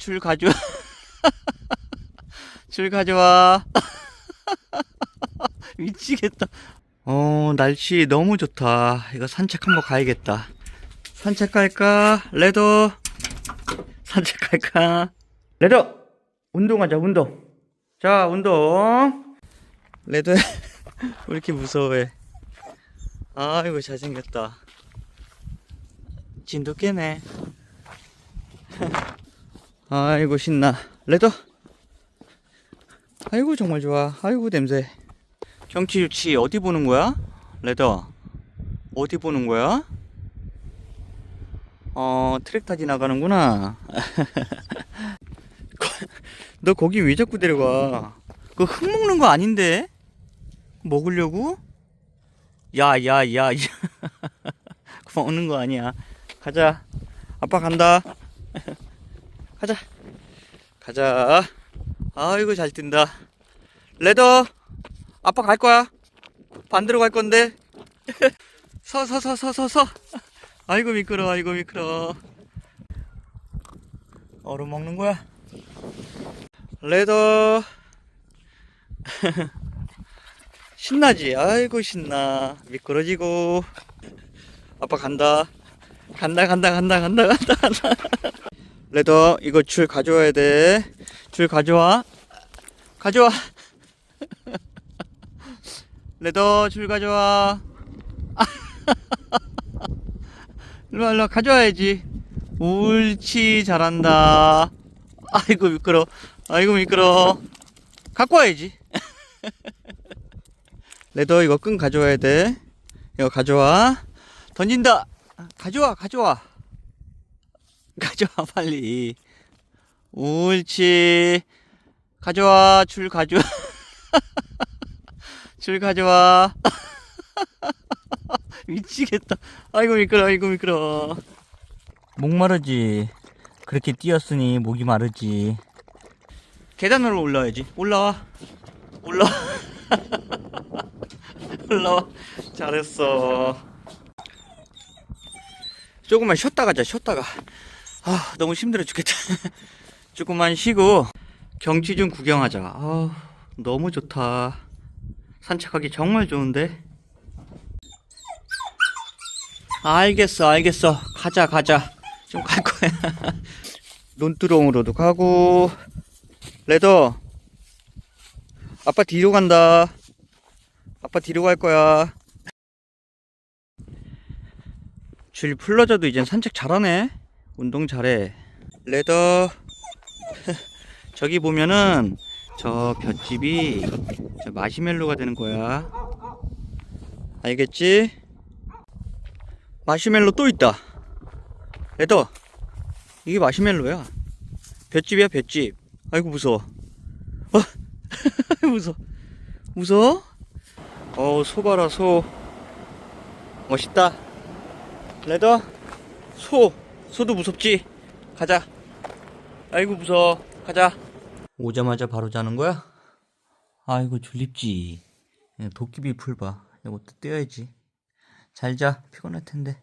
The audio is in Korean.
줄 가져와. 줄 가져와. 미치겠다. 어, 날씨 너무 좋다. 이거 산책 한번 가야겠다. 산책 갈까? 레더. 산책 갈까? 레더! 운동하자, 운동. 자, 운동. 레더. 왜 이렇게 무서워해? 아이고, 잘생겼다. 진도 깨네. 아이고, 신나. 레더. 아이고, 정말 좋아. 아이고, 냄새. 경치 유치 어디 보는 거야? 레더. 어디 보는 거야? 어, 트랙터 지나가는구나. 너 거기 왜 자꾸 데려가? 그거 흙 먹는 거 아닌데? 먹으려고? 야, 야, 야, 야. 그거 먹는 거 아니야. 가자. 아빠 간다. 가자. 가자. 아이고, 잘 뛴다. 레더. 아빠 갈 거야. 반대로 갈 건데. 서, 서, 서, 서, 서, 서. 아이고, 미끄러, 아이고, 미끄러. 얼음 먹는 거야. 레더. 신나지? 아이고, 신나. 미끄러지고. 아빠 간다. 간다, 간다, 간다, 간다, 간다, 간다. 레더, 이거 줄 가져와야 돼. 줄 가져와. 가져와. 레더, 줄 가져와. 일로, 일로, 가져와야지. 옳지, 잘한다. 아이고, 미끄러. 아이고, 미끄러. 갖고 와야지. 레더, 이거 끈 가져와야 돼. 이거 가져와. 던진다. 가져와, 가져와. 가져와, 빨리. 옳지. 가져와, 줄 가져와. 줄 가져와. 미치겠다. 아이고, 미끄러, 아이고, 미끄러. 목 마르지. 그렇게 뛰었으니 목이 마르지. 계단으로 올라와야지. 올라와. 올라와. 올라와. 잘했어. 조금만 쉬었다 가자, 쉬었다가. 아, 너무 힘들어 죽겠다. 조금만 쉬고 경치 좀 구경하자. 아, 너무 좋다. 산책하기 정말 좋은데. 알겠어, 알겠어. 가자, 가자. 좀 갈 거야. 논두렁으로도 가고. 레더. 아빠 뒤로 간다. 아빠 뒤로 갈 거야. 줄 풀러져도 이젠 산책 잘하네. 운동 잘해. 레더. 저기 보면은 저 볏집이 저 마시멜로가 되는 거야. 알겠지? 마시멜로 또 있다. 레더. 이게 마시멜로야. 볏집이야, 볏집. 아이고, 무서워. 어? 무서워. 무서워? 어, 소 봐라, 소. 멋있다. 레더. 소. 소도 무섭지? 가자. 아이고, 무서워. 가자. 오자마자 바로 자는 거야? 아이고, 졸립지. 도깨비 풀 봐. 이것도 떼어야지. 잘 자. 피곤할 텐데.